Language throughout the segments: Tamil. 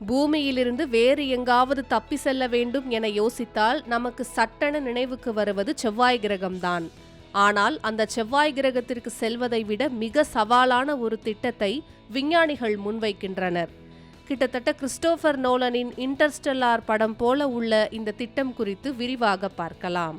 பூமியிலிருந்து வேறு எங்காவது தப்பி செல்ல வேண்டும் என யோசித்தால் நமக்கு சட்டென நினைவுக்கு வருவது செவ்வாய் கிரகம்தான். ஆனால் அந்த செவ்வாய் கிரகத்திற்கு செல்வதை விட மிக சவாலான ஒரு திட்டத்தை விஞ்ஞானிகள் முன்வைக்கின்றனர். கிட்டத்தட்ட கிறிஸ்டோபர் நோலனின் இன்டர்ஸ்டெல்லார் படம் போல உள்ள இந்த திட்டம் குறித்து விரிவாக பார்க்கலாம்.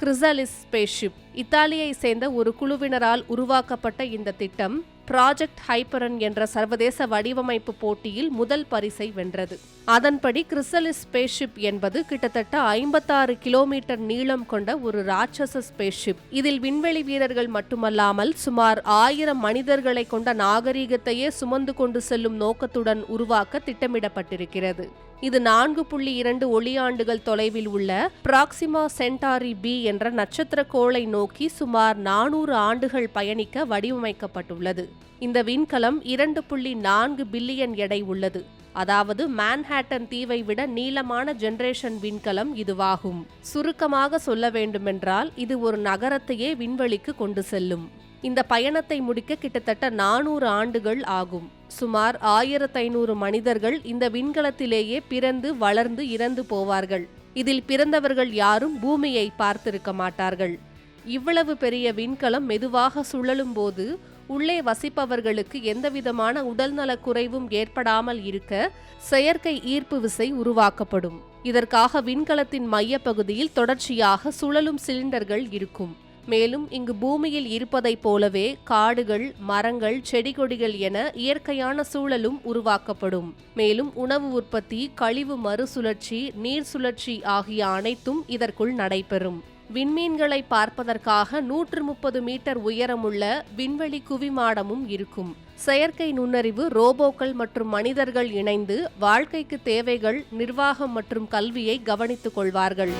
கிரிசலிஸ் ஸ்பேஸ்ஷிப் இத்தாலியை சேர்ந்த ஒரு குழுவினரால் உருவாக்கப்பட்ட இந்த திட்டம் ப்ராஜெக்ட் ஹைப்பரன் என்ற சர்வதேச வடிவமைப்பு போட்டியில் முதல் பரிசை வென்றது. அதன்படி கிறிசலிஸ் ஸ்பேஸ்ஷிப் என்பது கிட்டத்தட்ட ஐம்பத்தாறு கிலோமீட்டர் நீளம் கொண்ட ஒரு ராட்சச ஸ்பேஸ்ஷிப் இதில் விண்வெளி வீரர்கள் மட்டுமல்லாமல் சுமார் ஆயிரம் மனிதர்களை கொண்ட நாகரீகத்தையே சுமந்து கொண்டு செல்லும் நோக்கத்துடன் உருவாக்க திட்டமிடப்பட்டிருக்கிறது. இது நான்கு புள்ளி இரண்டு ஒளியாண்டுகள் தொலைவில் உள்ள பிராக்சிமா சென்டாரி பி என்ற நட்சத்திர கோளை நோக்கி சுமார் நானூறு ஆண்டுகள் பயணிக்க வடிவமைக்கப்பட்டுள்ளது. இந்த விண்கலம் இரண்டு புள்ளி நான்கு பில்லியன் எடை உள்ளது. அதாவது மேன்ஹேட்டன் தீவை விட நீளமான ஜெனரேஷன் விண்கலம் இதுவாகும். சுருக்கமாக சொல்ல வேண்டுமென்றால் இது ஒரு நகரத்தையே விண்வெளிக்கு கொண்டு செல்லும். இந்த பயணத்தை முடிக்க கிட்டத்தட்ட நானூறு ஆண்டுகள் ஆகும். சுமார் ஆயிரத்து ஐநூறு மனிதர்கள் இந்த விண்கலத்திலேயே பிறந்து வளர்ந்து இறந்து போவார்கள். இதில் பிறந்தவர்கள் யாரும் பூமியை பார்த்திருக்க மாட்டார்கள். இவ்வளவு பெரிய விண்கலம் மெதுவாக சுழலும் போது உள்ளே வசிப்பவர்களுக்கு எந்தவிதமான உடல்நலக் குறைவும் ஏற்படாமல் இருக்க செயற்கை ஈர்ப்பு விசை உருவாக்கப்படும். இதற்காக விண்கலத்தின் மையப்பகுதியில் தொடர்ச்சியாக சுழலும் சிலிண்டர்கள் இருக்கும். மேலும் இங்கு பூமியில் இருப்பதைப் போலவே காடுகள் மரங்கள் செடி கொடிகள் என இயற்கையான சூழலும் உருவாக்கப்படும். மேலும் உணவு உற்பத்தி கழிவு மறுசுழற்சி நீர் சுழற்சி ஆகிய அனைத்தும் இதற்குள் நடைபெறும். விண்மீன்களை பார்ப்பதற்காக நூற்று முப்பது மீட்டர் உயரமுள்ள விண்வெளி குவிமாடமும் இருக்கும். செயற்கை நுண்ணறிவு ரோபோக்கள் மற்றும் மனிதர்கள் இணைந்து வாழ்க்கைக்கு தேவைகள் நிர்வாகம் மற்றும் கல்வியை கவனித்துக் கொள்வார்கள்.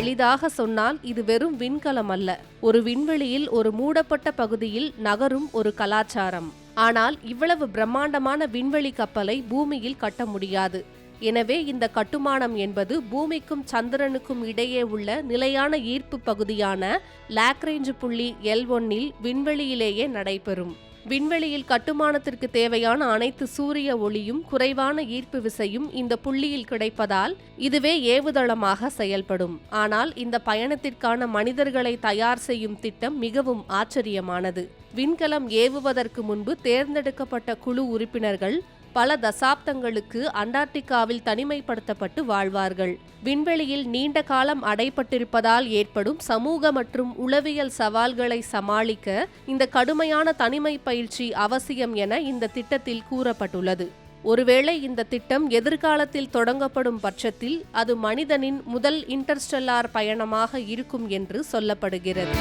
எளிதாக சொன்னால் இது வெறும் விண்கலம் அல்ல. ஒரு விண்வெளியில் ஒரு மூடப்பட்ட பகுதியில் நகரும் ஒரு கலாச்சாரம். ஆனால் இவ்வளவு பிரம்மாண்டமான விண்வெளி கப்பலை பூமியில் கட்ட முடியாது. எனவே இந்த கட்டுமானம் என்பது பூமிக்கும் சந்திரனுக்கும் இடையே உள்ள நிலையான ஈர்ப்பு பகுதியான லாக்ரேஞ்சு புள்ளி எல் ஒன்னில் விண்வெளியிலேயே நடைபெறும். விண்வெளியில் கட்டுமானத்திற்கு தேவையான அனைத்து சூரிய ஒளியும் குறைவான ஈர்ப்பு விசையும் இந்த புள்ளியில் கிடைப்பதால் இதுவே ஏவுதளமாக செயல்படும். ஆனால் இந்த பயணத்திற்கான மனிதர்களை தயார் செய்யும் திட்டம் மிகவும் ஆச்சரியமானது. விண்கலம் ஏவுவதற்கு முன்பு தேர்ந்தெடுக்கப்பட்ட குழு உறுப்பினர்கள் பல தசாப்தங்களுக்கு அண்டார்டிகாவில் தனிமைப்படுத்தப்பட்டு வாழ்வார்கள். விண்வெளியில் நீண்ட காலம் அடைப்பட்டிருப்பதால் ஏற்படும் சமூக மற்றும் உளவியல் சவால்களை சமாளிக்க இந்த கடுமையான தனிமை பயிற்சி அவசியம் என இந்த திட்டத்தில் கூறப்பட்டுள்ளது. ஒருவேளை இந்த திட்டம் எதிர்காலத்தில் தொடங்கப்படும் பட்சத்தில் அது மனிதனின் முதல் இன்டர்ஸ்டெல்லார் பயணமாக இருக்கும் என்று சொல்லப்படுகிறது.